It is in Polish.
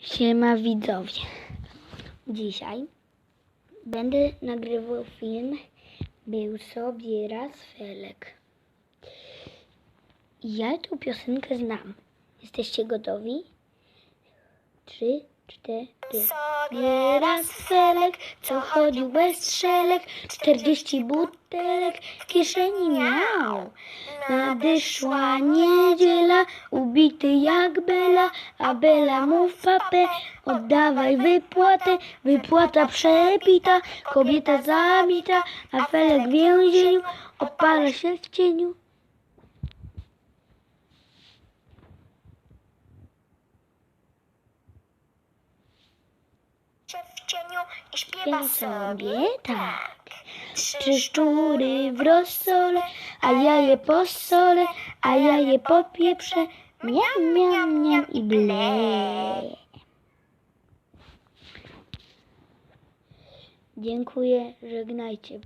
Siema widzowie. Dzisiaj będę nagrywał film Był sobie raz Felek. Ja tą piosenkę znam. Jesteście gotowi? Trzy, cztery. Sobie raz Felek, co chodził bez strzelek, czterdzieści butelek w kieszeni miał. Nadeszła niedziela, ubity jak Bela, a Bela mu w papę, oddawaj wypłatę, wypłata przebita, kobieta zabita, a Felek w więzieniu, opala się w cieniu. w cieniu i śpiewa sobie tak. Trzy szczury w rozsole, a ja je posolę, a ja je popieprzę, miam, miam, miam i ble. Dziękuję, żegnajcie.